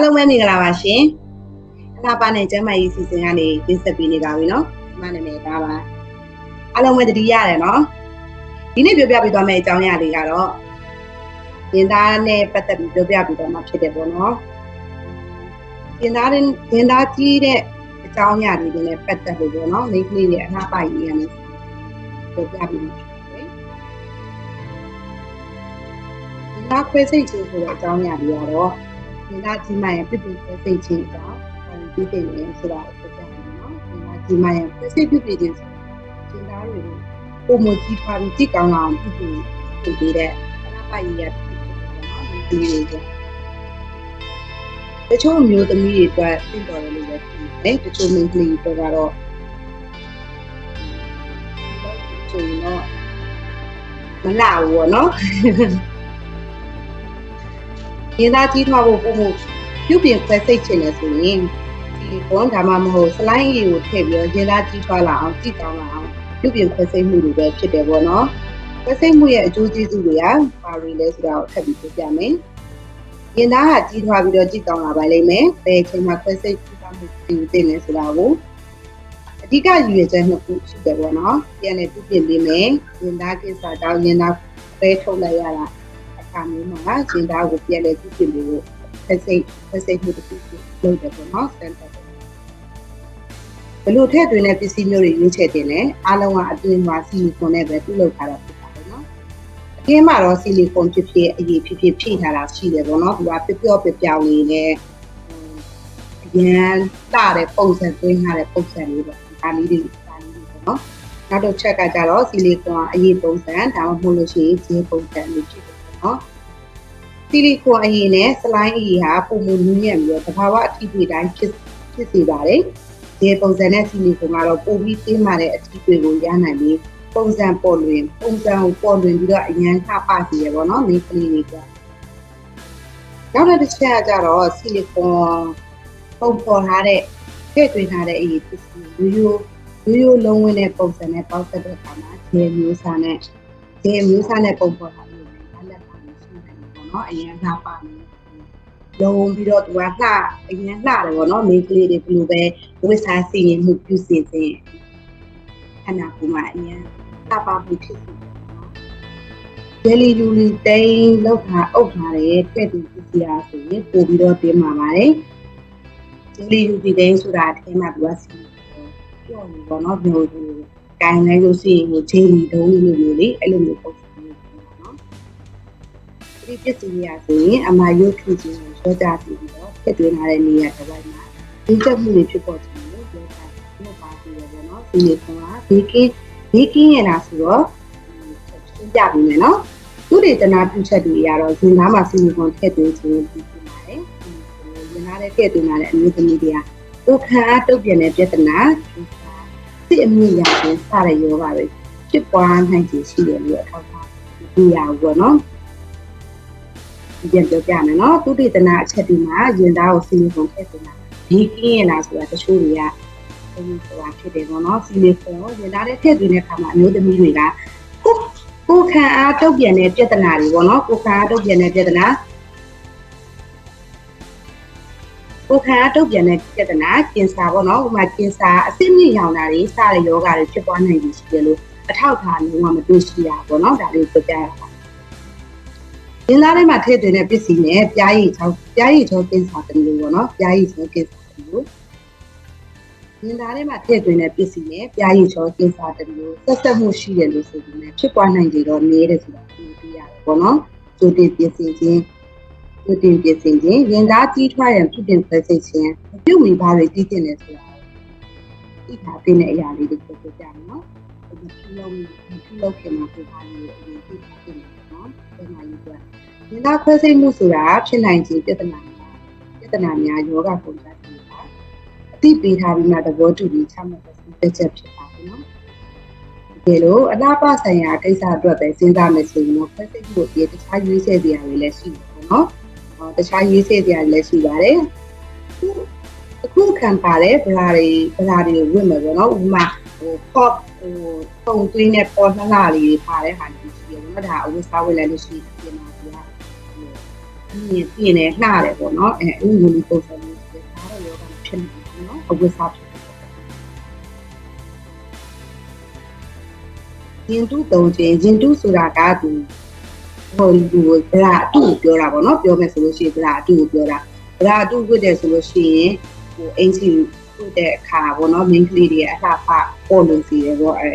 အားလုံးပဲမင်္ဂလာပါရှင်အလားပါနဲ့ကျမ်းမာရေးစီစဉ်ကနေတင်ဆက်ပေးနေပါပြီနော်ဒီမနာမည်ဒါပါအားလုံးပဲတတိရတယ်နော်ဒီနေ့ပြောပြပေးသွားမယ့်အကြောင်းအရာတွေကတော့ရင်သားနဲ့ပတ်သက်ပြီးပြောပြပေးသွားမှာဖြစ်တယ်ပေါ့နော်ရင်သားရင်ရင်သားကြီးတဲ့အကြောင်းအရာတွေနဲ့ပတ်သက်လို့ပေါ့နော်မိန်းကလေးတွေအလားပါရေးရမယ်ပြောပြပေးမှာဖြစ်တယ်ရင်သားခွဲစိတ်ခြင်းဆိုတဲ့အကြောင်းအရာတွေကတော့ ဒီလားကြီးမရဲ့ပြပြခွဲစိတ်ခြင်းကြောင့်ဒီတင်နေဆိုတာကိုပြောပြမယ်နော်ဒီလားကြီးမရဲ့ခွဲစိတ်ပြပြခြင်းကျင်သားတွေကိုပုံမကြီးထွားပြီးကြည့်ကောင်းအောင်ပြပြပြပေးတဲ့အလားပါရေးရဖြစ်တယ်နော်ဒီလိုတွေတချို့မျိုးသမီးတွေအတွက်ပြင်တော်တယ်လို့ပဲဖြစ်တယ်တချို့မိန်းကလေးတွေကတော့ဆိုတော့မလာဘူးပေါ့နော် ရင်းသားကြီးထွားဖို့ပုံမှုပြုပြင်ခွဲစိတ်ချင်တယ်ဆိုရင်ဒီကွန်ဒါမှမဟုတ်စလိုင်းကြီးကိုထည့်ပြီးတော့ရင်းသားကြီးထွားလာအောင်ကြည့်ကောင်းလာအောင်ပြုပြင်ခွဲစိတ်မှုတွေပဲဖြစ်တယ်ပေါ့နော်ခွဲစိတ်မှုရဲ့အကျိုးကျေးဇူးတွေကဘာတွေလဲဆိုတာကိုထပ်ပြီးပြောပြမယ်ရင်းသားကကြီးထွားပြီးတော့ကြည့်ကောင်းလာပါလိမ့်မယ်ဘယ်အချိန်မှာခွဲစိတ်ကြည့်ကောင်းမှုသိသိလဲဆိုတာကိုအဓိကရည်ရွယ်ချက်နှစ်ခုရှိတယ်ပေါ့နော်ပြန်လည်ပြုပြင်ပေးမယ်ရင်းသားကိစ္စတောင်းရင်းသားပဲထုတ်လိုက်ရတာ အခါမျိုးမှာကျင်သားကိုပြန်လဲပြုပြင်ပြီးလို့ဖက်စိတ်ဖက်စိတ်မှုတစ်ခုလုပ်တယ်ပေါ့နော်စတန်ဒတ်ဘယ်လိုထည့်သွင်းတဲ့ပစ္စည်းမျိုးတွေရွေးချယ်တင်လဲအားလုံးကအပြင်မှာဆီလီကွန်နဲ့ပဲပြုလုပ်ထားတာဖြစ်ပါတယ်နော်အပြင်မှာတော့ဆီလီကွန်ဖြစ်ဖြစ်အရေးဖြစ်ဖြစ်ဖြည့်ထားတာရှိတယ်ပေါ့နော်ဒီကပျော့ပျော့ပျောက်လေးနဲ့အရန်လာတဲ့ပုံစံသွင်းထားတဲ့ပုံစံလေးပေါ့ဒါလေးတွေဒါလေးတွေပေါ့နော်နောက်တစ်ချက်ကကြတော့ဆီလီကွန်အရေးပုံစံဒါမှမဟုတ်လို့ရှိရင်ဂျင်းပုံစံလေးဖြစ်တယ်ပေါ့ နော်ဆီလီကွန်အရေးနဲ့စလိုင်းအရေးဟာပုံမနူးညံ့ပြီးတော့တဘာဝအထီးတွေတိုင်းဖြစ်ဖြစ်စေပါတယ်ဒီပုံစံနဲ့ဆီလီကွန်ကတော့ပိုပြီးသေးမာတဲ့အထီးတွေကိုရနိုင်ပြီးပုံစံပေါ်လွင်ပုံစံကိုပေါ်လွင်ပြီးတော့အရန်ခပါစီရပေါ့နော်မိန်းကလေးတွေကနောက်တစ်ချက်ကကြတော့ဆီလီကွန်ပုံပေါ်ထားတဲ့ထည့်သွင်းထားတဲ့အရေးပစ္စည်းရိုးရိုးရိုးရိုးလုံးဝတဲ့ပုံစံနဲ့ပေါက်ဆက်တဲ့အခါမှာဂျယ်မျိုးစားနဲ့ဂျယ်မျိုးစားနဲ့ပုံပေါ်ထားလို့ နော်အရင်ကပါနေလုံးပြီးတော့သူကလှအရင်လှတယ်ပေါ့နော်မိန်းကလေးတွေဘယ်လိုပဲဝိစားစီရင်မှုပြုစီခြင်းအနာကူမှာအရင်လှပါမှုဖြစ်စီဒယ်လီလူလီတိန်လောက်ထားအုပ်ထားတဲ့တဲ့သူပစ္စည်းအားဆိုရင်ပို့ပြီးတော့တင်းมาပါတယ်ဒယ်လီလူလီတိန်ဆိုတာအထင်းမှာသူကစီပြောနေပေါ့နော်ပြောလို့ကိုင်းလိုက်လို့ရှိရင်ကိုဂျေလီတုံးလိုမျိုးလေအဲ့လိုမျိုးပုံစံမျိုးပေါ့နော် ဒီပစ္စည်းရဆိုရင်အမယုတ်ထူခြင်းကိုရောကြပြီးတော့ဖြစ်သွင်းလာတဲ့နေရာတစ်ဝိုက်မှာဒီချက်မှုတွေဖြစ်ပေါ်ခြင်းကိုပြောတာဒီပါပြီးတော့ပေါ့နော်ဒီနေ့ကဘေးကင်းဘေးကင်းရတာဆိုတော့ရှင်းပြပြီးမယ်နော်သူတွေတနာပြုချက်တွေအရတော့ဇင်သားမှာစီမီကွန်ထည့်သွင်းခြင်းပြီးပြပါတယ်။ဇင်သားတဲ့ထည့်သွင်းလာတဲ့အမျိုးသမီးတွေကကိုခံအားတုတ်ပြန်တဲ့ပြဿနာစစ်အမြင့်ရခြင်းစတဲ့ယောဂတွေဖြစ်ပွားနိုင်ခြင်းရှိတယ်လို့အထောက်အထားပြရဘူးပေါ့နော် ပြန်ပြောပြမယ်နော်သူတည်တနာအချက်ဒီမှာရင်သားကိုစီလီကွန်ထည့်ပေးတာဒီကင်းရလားဆိုတာတချို့တွေကဒီဆိုတာဖြစ်တယ်ပေါ့နော်စီလီကွန်ကိုရင်သားတဲ့ထည့်သွင်းတဲ့အခါမှာအမျိုးသမီးတွေကကိုကိုခံအားတုတ်ပြန်တဲ့ပြဿနာတွေပေါ့နော်ကိုခံအားတုတ်ပြန်တဲ့ပြဿနာကိုခံအားတုတ်ပြန်တဲ့ပြဿနာကင်ဆာပေါ့နော်ဥပမာကင်ဆာအဆင့်မြင့်ရောင်တာတွေစတဲ့ယောဂတွေဖြစ်ပွားနိုင်ပြီရှိတယ်လို့အထောက်အထားလုံးဝမတွေ့ရှိရပေါ့နော်ဒါလေးပြပြရတာ ရင်းသားထဲမှာထည့်သွင်းတဲ့ပစ္စည်းနဲ့ပြားရည်ချောင်းပြားရည်ချောင်းကင်ဆာတမျိုးပေါ့နော်ပြားရည်ချောင်းကင်ဆာတမျိုးရင်းသားထဲမှာထည့်သွင်းတဲ့ပစ္စည်းနဲ့ပြားရည်ချောင်းကင်ဆာတမျိုးဆက်ဆက်မှုရှိတယ်လို့ဆိုပြီးねဖြစ်ပွားနိုင်ကြတော့နည်းတယ်ဆိုတာသိရတယ်ပေါ့နော်ကြိုတင်ပြင်ဆင်ခြင်းပြုတင်ပြင်ဆင်ခြင်းရင်သားကြီးထွားရန်ပြုတင်ခွဲစိတ်ခြင်းပြုမိပါတွေတည်တင်တယ်ဆိုတာသိတာသိတဲ့အရာလေးတွေပြောပြကြမယ်နော်ဒီပြုလုပ်ပြုလုပ်ခင်မှာပြပါလို့အရင်သိတာသိတယ် နော်ဒီမှာယူပြရင်သားခွဲစိတ်မှုဆိုတာဖြစ်နိုင်ခြင်းပြဿနာများပြဿနာများယောဂပုံစံတွေပါအသိပေးထားပြီးမှသဘောတူပြီးချမှတ်တဲ့ချက်ဖြစ်ပါတယ်နော်ဒီလိုအလားပါဆိုင်ရာကိစ္စအတွက်ပဲစဉ်းစားမယ်ဆိုရင်တော့ခွဲစိတ်မှုကိုတခြားရွေးချယ်စရာတွေလည်းရှိတယ်ပေါ့နော်တခြားရေးစေ့စရာလည်းရှိပါတယ်အခုခံပါတယ်ဗလာတွေဗလာတွေကိုဝတ်မယ်ပေါ့နော်ဥပမာ ဟို pop ဟိုပုံသွင်းတဲ့ပေါ်လှလှလေးတွေပါတဲ့ဟာတွေရှိတယ်နော်ဒါအဝတ်စားဝတ်လည်းလို့ရှိပြင်ပါဗျာအမြင်ပြင်းနေနှားတယ်ပေါ့နော်အဲအဲ့လိုမျိုးပုံစံမျိုးဖြစ်ဒါတော့ယောဂဖြစ်နေတယ်နော်အဝိစာဖြစ်ရင်တူတုံးချင်းရင်တူဆိုတာကသူဟိုလူဗလာအတူပြောတာပေါ့နော်ပြောမယ်ဆိုလို့ရှိရင်ဗလာအတူကိုပြောတာဗလာအတူဝတ်တယ်ဆိုလို့ရှိရင်ဟိုအင်စီ ဝတ်တဲ့အခါပေါ့နော် main ကလေးတွေအလှဖပေါ်လို့စီတယ်ပေါ့အဲ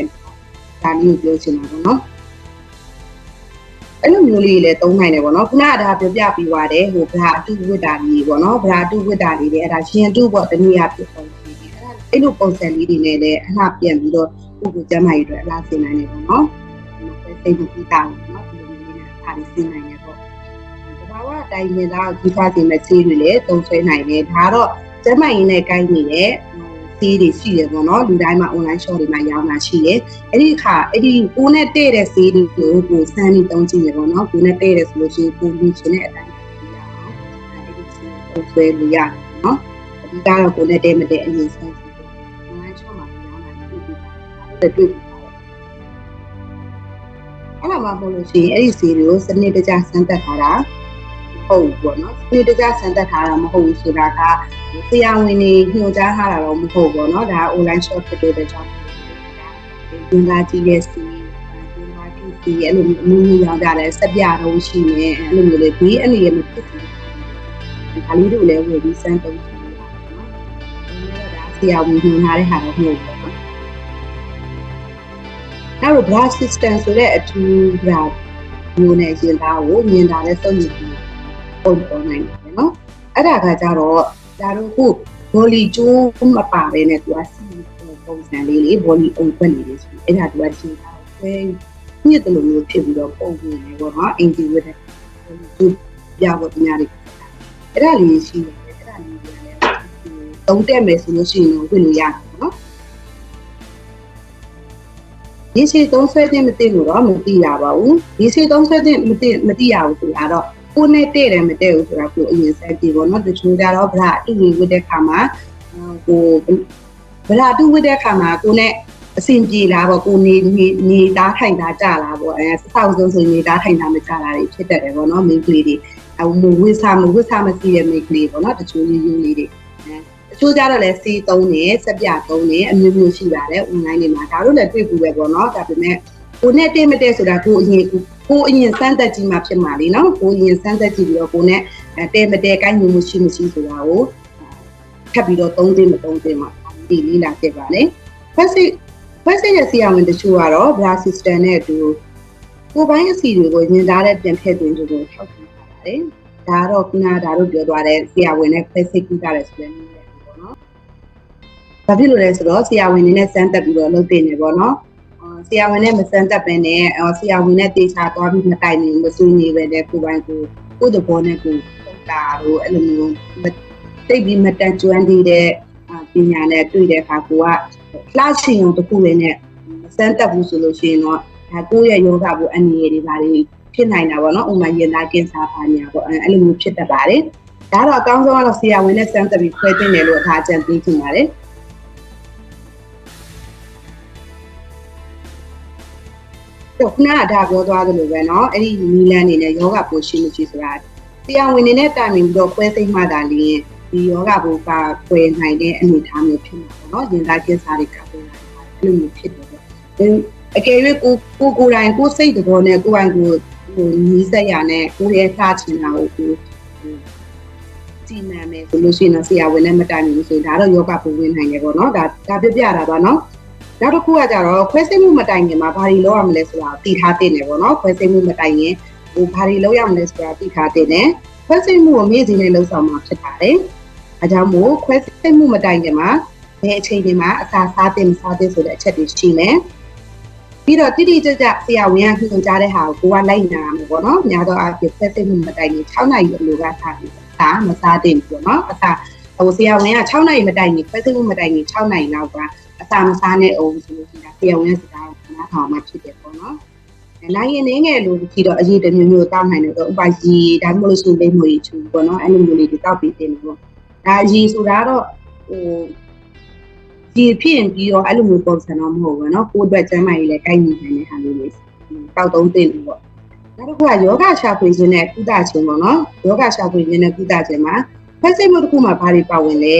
ဒါမျိုးပြောချင်တာပေါ့နော်အဲ့လိုမျိုးလေးလည်းသုံးနိုင်တယ်ပေါ့နော်ခုနကဒါပြောပြပြီးသွားတယ်ဟိုဗလာအတူဝတ်တာလေးပေါ့နော်ဗလာအတူဝတ်တာလေးတွေအဲ့ဒါရှင်တူပေါ့တနည်းအားဖြင့်ပုံစံလေးအဲ့ဒါအဲ့လိုပုံစံလေးတွေနဲ့လည်းအလှပြန်ပြီးတော့ကိုကိုကျမ်းမာရေးအတွက်အလားဆင်နိုင်တယ်ပေါ့နော်စိတ်မပြီးတာပေါ့နော်ဒီလိုမျိုးနဲ့အားဆင်နိုင်တယ်ပေါ့တဘာဝအတိုင်းမြင်သားကြီးထွားခြင်းနဲ့ဆေးတွေလည်းသုံးဆွဲနိုင်တယ်ဒါတော့ ကျမ်းမာရေးနဲ့ကိုင်းနေတဲ့ဆေးတွေရှိတယ်ပေါ့နော်လူတိုင်းမှာ online shop တွေမှာရောင်းတာရှိတယ်အဲ့ဒီအခါအဲ့ဒီကိုနဲ့တဲ့တဲ့ဆေးတွေကိုကိုစမ်းပြီးသုံးကြည့်ရပေါ့နော်ကိုနဲ့တဲ့တဲ့ဆိုလို့ရှိရင်ကိုလူချင်းတဲ့အတိုင်းပြရအောင်အဲ့ဒီဆေးသုံးဆွဲလို့ရတယ်နော်အဓိကတော့ကိုနဲ့တဲ့မတဲ့အရင်စမ်းကြည့်ပေါ့ online shop မှာရောင်းတာတွေ့ပြီးတာတွေ့ပြီးအဲ့လိုမှမဟုတ်လို့ရှိရင်အဲ့ဒီစီတွေကိုစနစ်တကျစမ်းသပ်ထားတာ ဟုတ်ပေါ့နော်စနစ်တကျစမ်းသပ်ထားတာမဟုတ်ဘူးဆိုတာကဆရာဝန်တွေညွှန်ကြားထားတာတော့မဟုတ်ပေါ့နော်ဒါ online shop ဖြစ်တဲ့ကြောင့်ဒီလာကြည့်ရဲ့စီဒီလာကြည့်စီအဲ့လိုမျိုးအမျိုးမျိုးရောက်ကြတယ်စက်ပြတော့ရှိနေအဲ့လိုမျိုးလေဒီအနေနဲ့မဖြစ်ဘူးဒါလေးတို့လည်းဝယ်ပြီးစမ်းသုံးကြည့်ရအောင်နော်ဒါဆရာဝန်ညွှန်ထားတဲ့ဟာတော့မဟုတ်ဘူးနောက်တော့ brush system ဆိုတဲ့အထူး brush မျိုးနဲ့ရင်သားကိုမြင်တာနဲ့စုပ်ယူပြီး ပုံပေါ်နိုင်တယ်နော်အဲ့ဒါကကြတော့ဒါတို့ခု volley ကျိုးမပါဘဲနဲ့သူကစီပုံစံလေးလေး volley အုံခွက်လေးလေးဆိုအဲ့ဒါသူကရှင်းသားကိုညစ်တယ်လို့မျိုးဖြစ်ပြီးတော့ပုံနေတယ်ပေါ့နော်အင်ဂျီဝတ်တဲ့သူပြဖို့ပညာတွေအဲ့ဒါလေးရှိတယ်အဲ့ဒါလေးတွေလည်းသုံးတက်မယ်ဆိုလို့ရှိရင်တော့ဝင်လို့ရတယ်နော်ဒီစီသုံးဆွဲခြင်းမသိလို့တော့မသိရပါဘူးဒီစီသုံးဆွဲခြင်းမသိမသိရဘူးဆိုတာတော့ ကိုနဲ့တဲ့တယ်မတဲ့ဘူးဆိုတာကိုအရင်စကြည့်ပေါ့နော်တချို့ကြတော့ဗလာအတူဝတ်တဲ့ခါမှာကိုဗလာအတူဝတ်တဲ့ခါမှာကိုနဲ့အဆင်ပြေလားပေါ့ကိုနေနေနေသားထိုင်သားကြလားပေါ့အဲစောက်ဆုံးဆိုနေသားထိုင်သားမကြတာတွေဖြစ်တတ်တယ်ပေါ့နော်မိန်းကလေးတွေအမဝိစားမဝိစားမစီးတဲ့မိန်းကလေးပေါ့နော်တချို့ယူယူလေးတွေတချို့ကြတော့လည်းစီးသုံးတယ်စက်ပြသုံးတယ်အမျိုးမျိုးရှိပါတယ် online တွေမှာဒါတို့လည်းတွေ့ဘူးပဲပေါ့နော်ဒါပေမဲ့ ကိုနဲ့တဲ့မတဲ့ဆိုတာကိုအရင်ကိုအရင်စမ်းသက်ကြည့်မှဖြစ်မှာလीနော်ကိုအရင်စမ်းသက်ကြည့်ပြီးတော့ကိုနဲ့တဲမတဲကိုင်းမှုမရှိမရှိဆိုတာကိုထပ်ပြီးတော့သုံးသိမသုံးသိမှဒီလေးလာဖြစ်ပါလေဖက်စစ်ဖက်စစ်ရဲ့ဆီယာဝင်တချို့ကတော့ bra system နဲ့အတူကိုပိုင်းအစီတွေကိုညင်သားတဲ့ပြန်ထည့်သွင်းလို့ထောက်ခံပါတယ်ဒါကတော့ခုနကဒါတို့ပြောသွားတဲ့ဆီယာဝင်နဲ့ဖက်စစ်ကူးကြတယ်ဆိုတဲ့နည်းပဲပေါ့နော်ဘာဖြစ်လို့လဲဆိုတော့ဆီယာဝင်နေနဲ့စမ်းသက်ပြီးတော့လုပ်တင်နေပေါ့နော် ဆရာဝန်နဲ့မစမ်းသက်ပဲနဲ့ဆရာဝန်နဲ့တေချာသွားပြီးမတိုင်နေမဆွေးနေပဲနဲ့ကိုပိုင်းကိုကိုတဘောနဲ့ကိုပုံတာတို့အဲ့လိုမျိုးတိတ်ပြီးမတန်ကျွမ်းသေးတဲ့ပညာနဲ့တွေ့တဲ့အခါကိုကလှချင်ုံတစ်ခုလည်းနဲ့မစမ်းသက်ဘူးဆိုလို့ရှိရင်တော့ဒါကိုယ့်ရဲ့ယောဂဘူးအနေရတွေပါတွေဖြစ်နိုင်တာပေါ့နော်ဥမာရင်သားကင်ဆာပါညာပေါ့အဲ့လိုမျိုးဖြစ်တတ်ပါတယ်ဒါတော့အကောင်းဆုံးကတော့ဆရာဝန်နဲ့စမ်းသက်ပြီးခွဲတင်တယ်လို့အထားအကြံပေးချင်ပါတယ် တော့ခုနကဒါပြောသွားသလိုပဲเนาะအဲ့ဒီနီလန်းနေနဲ့ယောဂပိုရှိမရှိဆိုတာတရားဝင်နေတဲ့တိုင်ပြီးတော့ခွဲသိမ့်မှသာလျင်ဒီယောဂဘုကခွဲနိုင်တဲ့အနေအထားမျိုးဖြစ်မှာပေါ့เนาะရင်သားကင်းစားတွေကပ်ပေါ်လာတယ်အဲ့လိုမျိုးဖြစ်တယ်ပေါ့အကယ်၍ကိုကိုကိုယ်တိုင်ကိုစိတ်တဘောနဲ့ကိုယ်ပိုင်ကိုဟိုနီးစက်ရနဲ့ကိုရဲ့ထားချင်တာကိုကိုကြည်မှန်မယ်ဆိုလို့ရှိရင်တော့ဆရာဝန်နဲ့မတိုင်ဘူးဆိုရင်ဒါတော့ယောဂဘုဝင်နိုင်တယ်ပေါ့เนาะဒါဒါပြပြတာပါเนาะ နောက်တစ်ခုကကြတော့ခွဲစိတ်မှုမတိုင်ခင်မှာဘာတွေလုပ်ရမလဲဆိုတာသိထားတဲ့တယ်ပေါ့နော်ခွဲစိတ်မှုမတိုင်ရင်ဟိုဘာတွေလုပ်ရမလဲဆိုတာသိထားတဲ့တယ်ခွဲစိတ်မှုကိုမြင့်စီနဲ့လှုပ်ဆောင်မှာဖြစ်ပါတယ်အဲကြောင့်မို့ခွဲစိတ်မှုမတိုင်ခင်မှာဘယ်အချိန်တွေမှာအစာစားတဲ့မစားတဲ့ဆိုတဲ့အချက်တွေရှိမယ်ပြီးတော့တိတိကျကျဆရာဝန်ကညွှန်ကြားတဲ့ဟာကိုကိုကလိုက်နာရမယ်ပေါ့နော်များသောအားဖြင့်ခွဲစိတ်မှုမတိုင်ခင်6နာရီအလိုကစားပြီးစာမစားတဲ့ဘူးပေါ့နော်အစာဟိုဆရာဝန်က6နာရီမတိုင်ခင်ခွဲစိတ်မှုမတိုင်ခင်6နာရီလောက်က အစာမစားနဲ့အောင်ဆိုလို့ရှိတာတရားဝင်စကားကိုနားထောင်မှဖြစ်တယ်ပေါ့နော်။နိုင်ရင်နေငယ်လို့ကြည့်တော့အရေးတမျိုးမျိုးတောက်နိုင်တယ်တော့ဥပရီဒါမှမဟုတ်လို့ရှိရင်လိမ့်မွေချူပေါ့နော်အဲ့လိုမျိုးလေးတွေတောက်ပြီးတင်တယ်ပေါ့။ဒါရီဆိုတာတော့ဟိုဒီဖြစ်ရင်ပြီးတော့အဲ့လိုမျိုးပုံစံတော့မဟုတ်ဘူးနော်။ကိုယ့်အတွက်ကျန်းမာရေးလည်းကိုက်ညီနိုင်တဲ့ဟာလေးတွေတောက်သုံးတင်တယ်ပေါ့။နောက်တစ်ခုကယောဂရှာဖွေခြင်းနဲ့ကုသခြင်းပေါ့နော်ယောဂရှာဖွေခြင်းနဲ့ကုသခြင်းမှာခွဲစိတ်မှုတစ်ခုမှာဘာတွေပါဝင်လဲ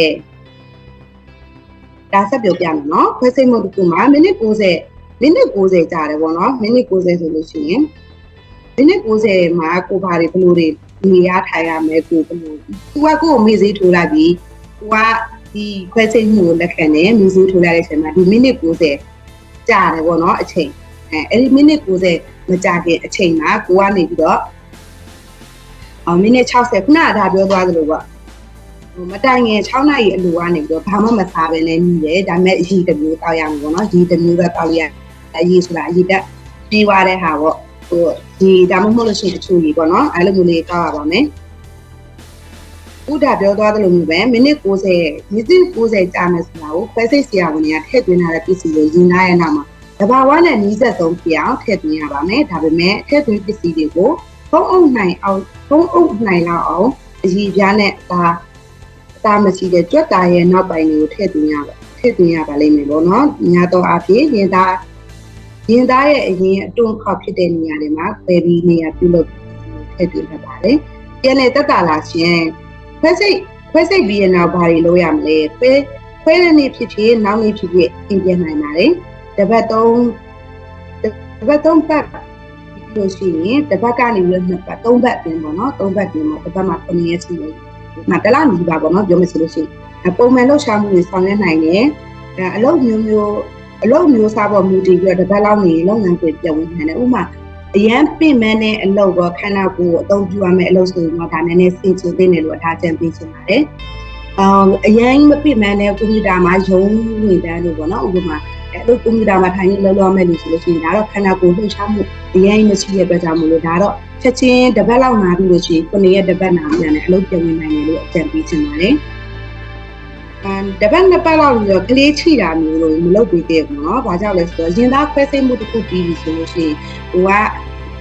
ဒါဆက်ပြောပြမယ်နော်ခွဲစိတ်မှုတစ်ခုမှာမိနစ်60မိနစ်60ကြာတယ်ပေါ့နော်မိနစ်60ဆိုလို့ရှိရင်မိနစ်60မှာကိုဘာတွေဘယ်လိုတွေနေရထိုင်ရမယ်ကိုဘယ်လိုသူကကိုယ်ကိုမေ့စေးထိုးလိုက်ပြီးသူကဒီခွဲစိတ်မှုကိုလက်ခံတယ်မေ့စေးထိုးလိုက်တဲ့အချိန်မှာဒီမိနစ်60ကြာတယ်ပေါ့နော်အချိန်အဲအဲ့ဒီမိနစ်60မကြာခင်အချိန်မှာကိုကနေပြီးတော့အော်မိနစ်60ခုနကဒါပြောသွားသလိုပေါ့ဟို မတိုင်ငယ်6နာရီအလိုကနေပြီးတော့ဘာမှမစားဘဲနဲ့ညီတယ်ဒါပေမဲ့အရီတစ်မျိုးတောက်ရမှာပေါ့နော်ဒီတစ်မျိုးပဲတောက်ရအရီဆိုတာအရီတက်ပြေးသွားတဲ့ဟာပေါ့ဟိုဒီဒါမှမဟုတ်လို့ရှိရင်တချို့ကြီးပေါ့နော်အဲ့လိုမျိုးလေးတောက်ရပါမယ်ဥဒါပြောသွားသလိုမျိုးပဲမိနစ်60မိနစ်60ကြာမယ်ဆိုတာကိုခွဲစိတ်ဆရာဝန်တွေကထည့်သွင်းထားတဲ့ပစ္စည်းကိုရင်းနားရဲ့နောက်မှာတဘာဝနဲ့နီးစပ်ဆုံးဖြစ်အောင်ထည့်သွင်းရပါမယ်ဒါပေမဲ့ထည့်သွင်းပစ္စည်းတွေကိုဖုံးအုပ်နိုင်အောင်ဖုံးအုပ်နိုင်လောက်အောင်အရည်ပြားနဲ့ဒါ တာမရှိတဲ့ကြွက်တာရဲ့နောက်ပိုင်းတွေကိုထည့်သွင်းရပါထည့်သွင်းရပါလိမ့်မယ်ပေါ့နော်ညာတော့အဖြစ်ရင်သားရင်သားရဲ့အရင်အတွန်းခေါက်ဖြစ်တဲ့နေရာတွေမှာပယ်ပြီးနေရာပြုလုပ်ထည့်သွင်းရပါတယ်ပြန်လေတက်တာလာရှင်ခွဲစိတ်ခွဲစိတ်ပြီးရနောက်ဘာတွေလုပ်ရမလဲခွဲခွဲတဲ့နေ့ဖြစ်ဖြစ်နောက်နေ့ဖြစ်ဖြစ်ပြင်ပြနိုင်ပါတယ်တပတ်သုံးတပတ်သုံးပတ်လို့ရှိရင်တပတ်ကနေပြီးတော့နှစ်ပတ်သုံးပတ်ပြင်ပေါ့နော်သုံးပတ်ပြင်ပေါ့တပတ်မှာ9ရက်ရှိတယ်။ ငါတလားမြည်ပါပေါ့နော်ပြောမယ်ဆိုလို့ရှိရင်ပုံမှန်လှုပ်ရှားမှုတွေဆောင်ရွက်နိုင်တယ်။အဲအလုပ်မျိုးမျိုးအလုပ်မျိုးစားပေါ်မူတည်ပြီးတော့တပတ်လောက်နေလုပ်ငန်းတွေပြဝင်နိုင်တယ်။ဥပမာအရန်ပြင်မဲ့တဲ့အလုပ်တော့ခန္ဓာကိုယ်ကိုအသုံးပြုရမယ့်အလုပ်ဆိုရင်တော့ဒါနည်းနည်းစင်ချင်သိနေလို့အထားချင်ပေးချင်ပါတယ်။အော်အရင်မပြစ်မှန်းတဲ့ကွန်ပျူတာမှာရုံးနေတန်းလို့ပေါ့နော်ဥပမာ အဲ့လိုကွန်ပျူတာမှာထိုင်နေလောလောမဲ့လို့ဆိုလို့ရှိရင်ဒါတော့ခန္ဓာကိုယ်လှုပ်ရှားမှုအရင်မရှိတဲ့အတွက်ကြောင့်မလို့ဒါတော့ချက်ချင်းတစ်ပတ်လောက်နာပြီးလို့ရှိရင်ခုနှစ်ရက်တစ်ပတ်နာပြန်တယ်အလုပ်ပြန်ဝင်နိုင်တယ်လို့အကြံပေးချင်ပါတယ်အမ်တပတ်နှစ်ပတ်လောက်ပြီးတော့ကလေးချိတာမျိုးလို့မလုပ်ပေးသေးဘူးเนาะ။ဘာကြောင့်လဲဆိုတော့ရင်သားခွဲစိတ်မှုတစ်ခုပြီးပြီဆိုလို့ရှိရင်ဟိုက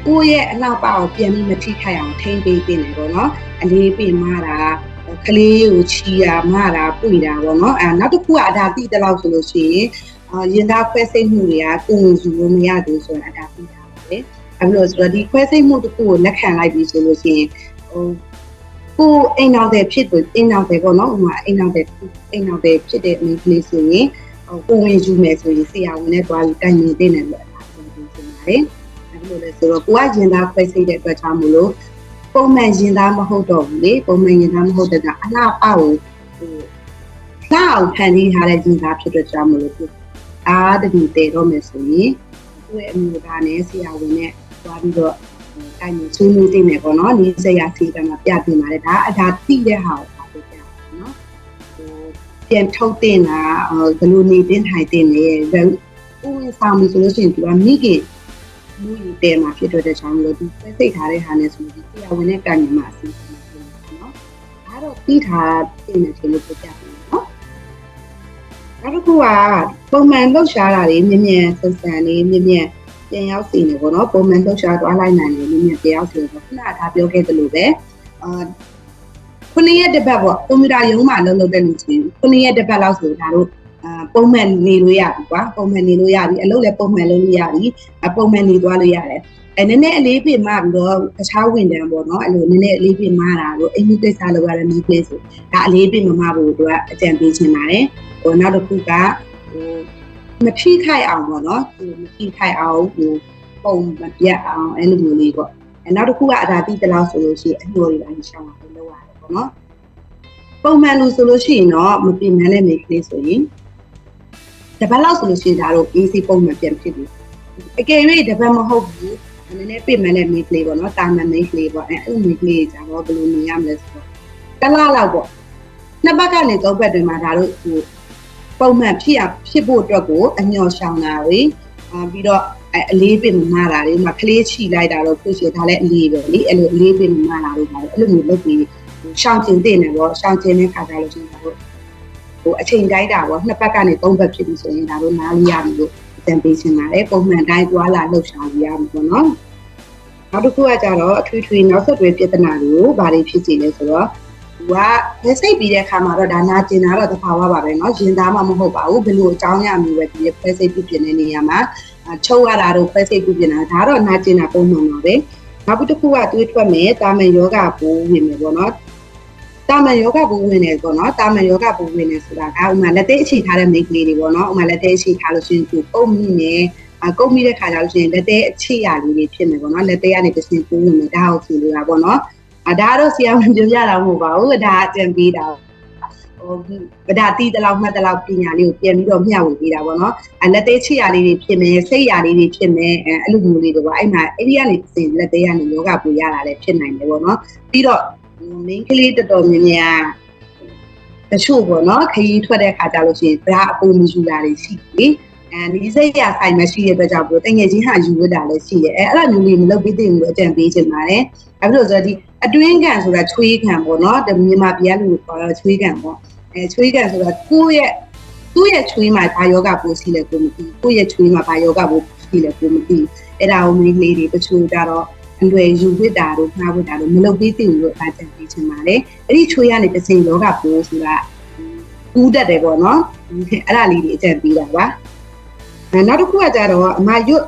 ကိုယ့်ရဲ့အနောက်ပါကိုပြန်ပြီးမထိခိုက်အောင်ထိန်းပေးတင်တယ်ပေါ့နော်။အလေးပင်မတာကလေးကိုချီတာမတာပွေတာပေါ့နော်အဲနောက်တစ်ခုကဒါတိတလောက်ဆိုလို့ရှိရင်အာ ရင်သားခွဲစိတ်မှုတွေကကိုယ်ဝင်စုလို့မရသေးဆိုတာဒါသိတာပါလေအဲလိုဆိုတော့ဒီခွဲစိတ်မှုတစ်ခုကိုလက်ခံလိုက်ပြီဆိုလို့ရှိရင်ဟိုကိုအိမ်နောက်တဲ့ဖြစ်သူအိမ်နောက်တဲ့ပေါ့နော်ဥပမာအိမ်နောက်တဲ့အိမ်နောက်တဲ့ဖြစ်တဲ့မိန်းကလေးဆိုရင်ဟိုကိုဝင်ယူမယ်ဆိုရင်ဆရာဝန်နဲ့တွားပြီးတိုင်နေတဲ့နယ်လို့အထားပြန်ပြင်ပါတယ်အဲလိုလဲဆိုတော့ကိုကရင်သားခွဲစိတ်တဲ့အတွက်ကြောင့်မလို့ပုံမှန်ရင်သားမဟုတ်တော့ဘူးလေပုံမှန်ရင်သားမဟုတ်တဲ့ကအလားအကိုဟိုစားအောင်ဖန်တီးထားတဲ့ရင်သားဖြစ်တဲ့ကြောင့်မလို့ အားတကူတည်တော့မယ်ဆိုရင်ကိုယ့်ရဲ့အမျိုးသားနဲ့ဆရာဝန်နဲ့သွားပြီးတော့တိုင်နေဆွေးနွေးတင်တယ်ပေါ့နော်ဒီဆရာစီကမှာပြပြင်ပါတယ်ဒါအဒါသိတဲ့ဟာကိုပါပြပြပါနော်ဟိုပြန်ထုတ်တင်တာဘယ်လိုနေတင်ထိုင်တင်လဲဥဝင်ဆောင်ပြီဆိုလို့ရှိရင်သူကမိခင်လူကြီးတဲမှာဖြစ်တော့တဲ့ကြောင့်လို့ဒီစိတ်ထားတဲ့ဟာနဲ့ဆိုပြီးဆရာဝန်နဲ့တိုင်နေမှာအစီအစဉ်ပေါ့နော်ဒါတော့ပြီးထားတင်တယ်ဆိုလို့ပြပြပါ နော်နောက်တစ်ခုကပုံမှန်လှုပ်ရှားတာတွေမြင်မြန်ဆန်ဆန်လေးမြင်မြန်ပြန်ရောက်စီနေပေါ့နော်ပုံမှန်လှုပ်ရှားသွားလိုက်နိုင်တယ်မြင်မြန်ပြန်ရောက်စီပေါ့ခုနကဒါပြောခဲ့သလိုပဲအာခုနှစ်ရက်တစ်ပတ်ပေါ့ကွန်ပျူတာရုံးမှာလုပ်လုပ်တဲ့လူချင်းခုနှစ်ရက်တစ်ပတ်လောက်ဆိုဒါတို့အာပုံမှန်နေလို့ရပြီကွာပုံမှန်နေလို့ရပြီအလုပ်လည်းပုံမှန်လုပ်လို့ရပြီအပုံမှန်နေသွားလို့ရတယ် အဲနည်းနည်းအလေးပြင်မှပြီးတော့တခြားဝင်တန်းပေါ့နော်အဲ့လိုနည်းနည်းအလေးပြင်မှတာတို့အင်္ဂလိပ်ကိစ္စလုပ်ရတဲ့မိကလေးဆိုဒါအလေးပြင်မမှဖို့တို့ကအကြံပေးချင်ပါတယ်ဟိုနောက်တစ်ခုကဟိုမထိခိုက်အောင်ပေါ့နော်ဟိုမထိခိုက်အောင်ဟိုပုံမပြတ်အောင်အဲ့လိုမျိုးလေးပေါ့အဲနောက်တစ်ခုကအဒါတိတလောက်ဆိုလို့ရှိရင်အညိုတွေတိုင်းရှောင်းအောင်လုပ်ရတယ်ပေါ့နော်ပုံမှန်လို့ဆိုလို့ရှိရင်တော့မပြင်မှန်းတဲ့မိကလေးဆိုရင်တပတ်လောက်ဆိုလို့ရှိရင်ဒါတော့ easy ပုံမှန်ပြန်ဖြစ်ပြီအကယ်၍တပတ်မဟုတ်ဘူး နည်းနည်းပြင်မှန်းတဲ့မိကလေးပေါ့နော်တာမန်မိကလေးပေါ့အဲအဲ့မိကလေးကြတော့ဘယ်လိုနေရမလဲဆိုတော့တလားလောက်ပေါ့နှစ်ပတ်ကနေသုံးပတ်တွင်မှာဒါတို့ဟိုပုံမှန်ဖြစ်ရဖြစ်ဖို့အတွက်ကိုအညော်ရှောင်တာတွေအာပြီးတော့အလေးပင်မတာတွေမှာကလေးချီလိုက်တာတော့ဖြစ်ရှင်ဒါလည်းအလေးပဲလေအဲ့လိုအလေးပင်မတာတွေပါအဲ့လိုမျိုးလုပ်ပြီးရှောင်ကျင်တင်တယ်ပေါ့ရှောင်ကျင်တဲ့ခါကျလို့ရှင်ဒါတို့ဟိုအချိန်တိုင်းတာပေါ့နှစ်ပတ်ကနေသုံးပတ်ဖြစ်ပြီဆိုရင်ဒါတို့နားလို့ရပြီလို့အကြံပေးချင်ပါတယ်ပုံမှန်တိုင်းသွားလာလှုပ်ရှားရမှာပေါ့နော် နောက်တစ်ခုကကြတော့အထွေထွေနောက်ဆက်တွဲပြဿနာတွေကိုဘာတွေဖြစ်စေလဲဆိုတော့သူကလက်စိတ်ပြီးတဲ့အခါမှာတော့ဒါနာကျင်တာတော့သဘာဝပါပဲเนาะရင်သားမှမဟုတ်ပါဘူးဘယ်လိုအကြောင်းရမျိုးပဲဒီဖဲစိတ်ပြုပြင်တဲ့နေရာမှာချုပ်ရတာတော့ဖဲစိတ်ပြုပြင်တာဒါတော့နာကျင်တာပုံမှန်ပါပဲ နောက်ပြီးတစ်ခုကသွေးထွက်မယ်တာမန်ယောဂပိုးဝင်မယ်ပေါ့နော်တာမန်ယောဂပိုးဝင်တယ်ပေါ့နော်တာမန်ယောဂပိုးဝင်တယ်ဆိုတာကဥမာလက်သေးအခြေထားတဲ့မိန်းကလေးတွေပေါ့နော်ဥမာလက်သေးအခြေထားလို့ရှိရင်ကိုပုံမိနေအ ကုတ်မိတဲ့ခါကျလို့ရှိရင်လက်သေးအခြေရလေးတွေဖြစ်မယ်ပေါ့နော်လက်သေးကနေတစ်ဆင့်ပိုးဝင်မယ်ဒါဟုတ်စီလို့ရပါပေါ့နော်အဒါတော့ဆရာဝန်ပြောပြတာမဟုတ်ပါဘူးဒါအကြံပေးတာဟိုဗဒါတီးတလောက်မှတ်တလောက်ပညာလေးကိုပြန်ပြီးတော့မျှဝေပေးတာပေါ့နော်အလက်သေးချစ်ရလေးတွေဖြစ်မယ်စိတ်ရလေးတွေဖြစ်မယ်အဲအဲ့လိုမျိုးလေးတွေပေါ့အဲ့မှာအဲ့ဒီကနေစင်လက်သေးကနေယောဂပူရတာလည်းဖြစ်နိုင်တယ်ပေါ့နော်ပြီးတော့ main ကလေးတော်တော်များများတချို့ပေါ့နော်ခရီးထွက်တဲ့ခါကြလို့ရှိရင်ဗဒါအပူမယူတာတွေရှိပြီ အဲဒီစိတ်ရဆိုင်မရှိတဲ့အတွက်ကြောင့်ဘို့တငယ်ချင်းဟာယူဝတ်တာလည်းရှိတယ်အဲအဲ့လိုမျိုးလေးမလုပ်ပြီးသိဘူးအကြံပေးချင်ပါတယ်အဲပြီးတော့ဆိုတော့ဒီအတွင်းကန်ဆိုတာချွေးကန်ပေါ့နော်ဒီမြန်မာပြည်ကလူခေါ်တော့ချွေးကန်ပေါ့အဲချွေးကန်ဆိုတာကိုယ့်ရဲ့သူ့ရဲ့ချွေးမှာဘာယောဂပိုးရှိလဲကိုမသိကိုယ့်ရဲ့ချွေးမှာဘာယောဂပိုးရှိလဲကိုမသိအဲ့ဒါကိုမိန်းကလေးတွေတချို့ကြတော့အလွယ်ယူဝစ်တာတို့ငှားဝစ်တာတို့မလုပ်သေးဘူးလို့အားကြံပေးချင်ပါတယ်အဲ့ဒီချွေးကနေတစ်စင်ယောဂပိုးဆိုတာကူးတတ်တယ်ပေါ့နော်အဲ့ဒါလေးတွေအကြံပေးတာပါ နောက်တစ်ခုကကြတော့အမရွတ်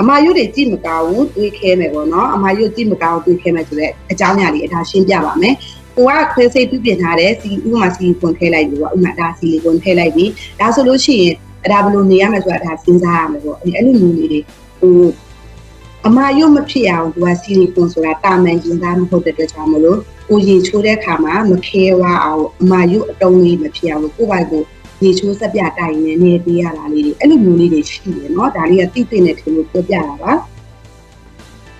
အမရွတ်တွေကြည့်မကောင်းဘူးတွေးခဲမယ်ပေါ့နော်အမရွတ်ကြည့်မကောင်းတွေးခဲမယ်ဆိုတော့အကြောင်းအရာလေးအထားရှင်းပြပါမယ်ကိုကခွဲစိတ်ပြပြင်ထားတယ်စီဥပမာစီကွန်ထည့်လိုက်ပြီပေါ့ဥပမာဒါစီလီကွန်ထည့်လိုက်ပြီဒါဆိုလို့ရှိရင်အဲ့ဒါဘယ်လိုနေရမလဲဆိုတာဒါစဉ်းစားရမယ်ပေါ့အဲ့လိုမျိုးလေးတွေဟိုအမရုပ်မဖြစ်အောင်သူကစီလီကွန်ဆိုတာတာမန်ကျင်းသားမဟုတ်တဲ့အတွက်ကြောင့်မလို့ကိုရေချိုးတဲ့ခါမှာမခဲဝါအောင်အမရုပ်အတုံးလေးမဖြစ်အောင်ကိုပိုက်ကို ရေချိုးဆက်ပြတိုင်နေနေပေးရတာလေးတွေအဲ့လိုမျိုးလေးတွေရှိတယ်เนาะဒါလေးကသိသိနဲ့ထင်လို့ပြောပြတာပါ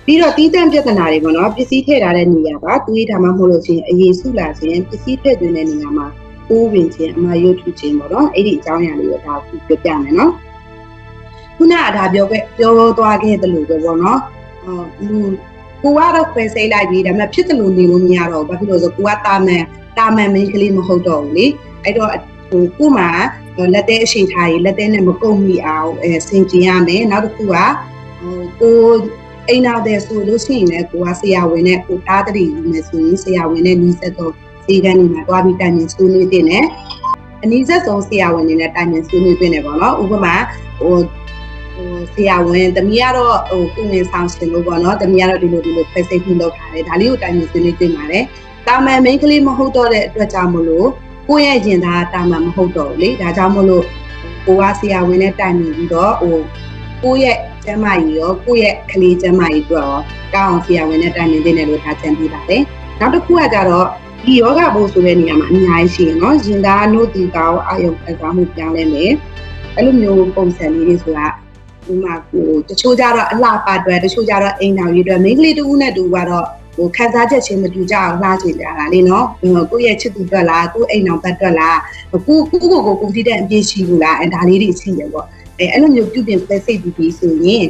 ပြီးတော့တီးတန့်ပြဿနာတွေပေါ့နော်ပစ္စည်းထည့်ထားတဲ့နေရာပါတွေးထားမှမဟုတ်လို့ရှိရင်အရေးစုလာခြင်းပစ္စည်းထည့်သွင်းတဲ့နေရာမှာပိုးဝင်ခြင်းအမရုပ်ထုခြင်းပေါ့နော်အဲ့ဒီအကြောင်းအရာလေးကိုဒါကိုပြောပြမယ်နော်ခုနကဒါပြောခဲ့ပြောသွားခဲ့တယ်လို့ပဲပေါ့နော်အော်လူကိုကတော့ခွဲစိတ်လိုက်ပြီးဒါပေမဲ့ဖြစ်တယ်လို့နေလို့မရတော့ဘူးဘာဖြစ်လို့လဲဆိုကိုကတာမန်တာမန်မင်းကလေးမဟုတ်တော့ဘူးလေအဲ့တော့ ဟိုကိုမှလက်သေးအရှိန်ထားရေးလက်သေးနဲ့မကုန်မိအောင်အဲဆင်ကျင်ရမယ်နောက်တစ်ခုကဟိုကိုအိမ်နောက်တဲ့ဆိုလို့ရှိရင်လည်းကိုကဆရာဝန်နဲ့ကိုတားတရီယူမယ်ဆိုရင်ဆရာဝန်နဲ့နီးစပ်တော့ဈေးကန်းတွေမှာတွားပြီးတိုင်ပင်ဆွေးနွေးတင်တယ်အနည်းဆက်ဆုံးဆရာဝန်တွေနဲ့တိုင်ပင်ဆွေးနွေးတင်တယ်ပေါ့နော်ဥပမာဟိုဟိုဆရာဝန်တမီးကတော့ဟိုကိုငင်ဆောင်ရှင်လို့ပေါ့နော်တမီးကတော့ဒီလိုဒီလိုဖိတ်စိတ်ပြုလုပ်ထားတယ်ဒါလေးကိုတိုင်ပင်ဆွေးနွေးတင်ပါတယ်တာမန်မိန်းကလေးမဟုတ်တော့တဲ့အတွက်ကြောင့်မလို့ ကိုယ့်ရဲ့ရင်သားတာမန်မဟုတ်တော့ဘူးလေဒါကြောင့်မလို့ကိုကဆရာဝန်နဲ့တိုင်ပင်ပြီးတော့ဟိုကိုယ့်ရဲ့ကျမကြီးရောကိုယ့်ရဲ့ကလေးကျမကြီးတို့ရောကောင်းအောင်ဆရာဝန်နဲ့တိုင်ပင်တင်တယ်လို့ထားချင်ပြပါတယ်နောက်တစ်ခုကကြတော့ဒီယောဂဘိုးဆိုတဲ့နေရာမှာအများကြီးရှိတယ်နော်ရင်သားနို့တီကောင်းအာယုံအစားမှုပြောင်းလဲမယ်အဲ့လိုမျိုးပုံစံလေးတွေဆိုတာဒီမှာကိုတချို့ကြတော့အလှပါအတွက်တချို့ကြတော့အိမ်တော်ရေးအတွက်မိန်းကလေးတူနဲ့တူကတော့ ဟိုခံစားချက်ချင်းမတူကြအောင်လှချင်ကြတာလေနော်ကိုယ့်ရဲ့ချစ်သူအတွက်လားကိုယ့်အိမ်တော်ဘက်အတွက်လားကိုကိုကိုကိုကိုတည်တဲ့အပြည့်ရှိဘူးလားအဲဒါလေးတွေရှိတယ်ပေါ့အဲအဲ့လိုမျိုးပြုပြင်ပဲစိတ်ပြီးပြီးဆိုရင်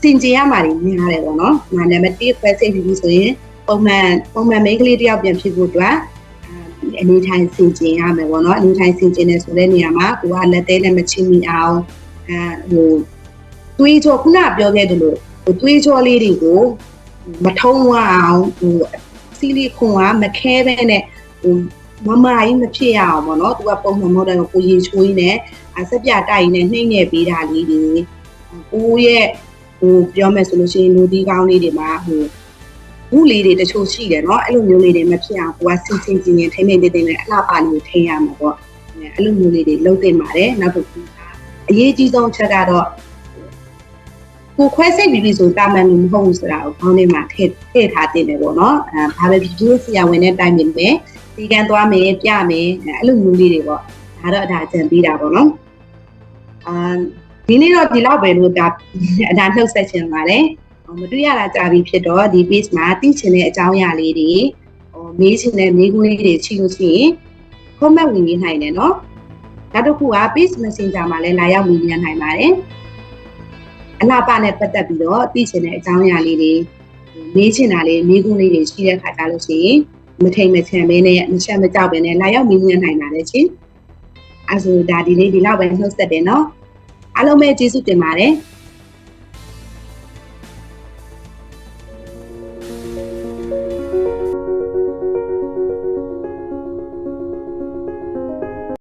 စင်ကြရမှာတွေများတယ်ပေါ့နော်။ငါနံပါတ်1ပဲစိတ်ပြီးပြီးဆိုရင်ပုံမှန်ပုံမှန်မိန်းကလေးတယောက်ပြန်ဖြစ်ဖို့အတွက်အနေထိုင်စင်ကြင်ရမယ်ပေါ့နော်အနေထိုင်စင်ကြင်နေဆိုတဲ့နေရာမှာကိုကလက်သေးနဲ့မချင်းမိအောင်အဲဟိုတွေးကြောခုနပြောခဲ့တယ်လို့ဟိုတွေးကြောလေးတွေကို မထုံးဝအောင်ဟိုစီလီကွန်ကမခဲပဲနဲ့ဟိုမမကြီးမဖြစ်ရအောင်ပေါ့နော်သူကပုံမှန်မဟုတ်တယ်ကိုရေချိုးရင်းနဲ့စက်ပြတိုက်ရင်းနဲ့နှိမ့်နေပေးတာလေးတွေကိုရဲ့ဟိုပြောမယ်ဆိုလို့ရှိရင်လူဒီကောင်းလေးတွေမှာဟိုဘူးလေးတွေတချို့ရှိတယ်နော်အဲ့လိုမျိုးလေးတွေမဖြစ်အောင်ကိုကစီစဉ်ကျင်ကျင်ထိမ့်နေတဲ့အလှပါလေးကိုထိရမှာပေါ့အဲ့လိုမျိုးလေးတွေလုပ်တင်ပါတယ်နောက်တစ်ခုအရေးကြီးဆုံးချက်ကတော့ ကိုခွဲစိတ်ပြီးပြီဆိုတာမှန်လို့မဟုတ်ဘူးဆိုတာကိုခေါင်းထဲမှာထည့်ထည့်ထားတင်တယ်ပေါ့နော်အဲဘာပဲဖြစ်ဖြစ်ဆရာဝန်နဲ့တိုင်ပင်မယ်ဒီကန်သွားမယ်ပြမယ်အဲ့လိုမျိုးလေးတွေပေါ့ဒါတော့အဒါကြံပေးတာပေါ့နော်အာဒီနေ့တော့ဒီလောက်ပဲလို့ဒါအဒါနှုတ်ဆက်ချင်ပါတယ်မတွေ့ရတာကြာပြီဖြစ်တော့ဒီ page မှာသိချင်တဲ့အကြောင်းအရာလေးတွေဟိုမေးချင်တဲ့မေးခွန်းလေးတွေရှိလို့ရှိရင် comment ဝင်ရေးနိုင်တယ်နော်နောက်တစ်ခုက page messenger မှာလည်းလာရောက်ဝင်ရနိုင်ပါတယ် အလားပါနဲ့ပတ်သက်ပြီးတော့သိချင်တဲ့အကြောင်းအရာလေးတွေမေးချင်တာလေးမေးခွန်းလေးတွေရှိတဲ့ခါကြလို့ရှိရင်မထိန်မချန်ပဲနဲ့မချက်မကြောက်ပဲနဲ့လာရောက်မေးမြန်းနိုင်ပါတယ်ချင်းအဲဆိုဒါဒီနေ့ဒီလောက်ပဲနှုတ်ဆက်တယ်နော်အားလုံးပဲကျေးဇူးတင်ပါတယ်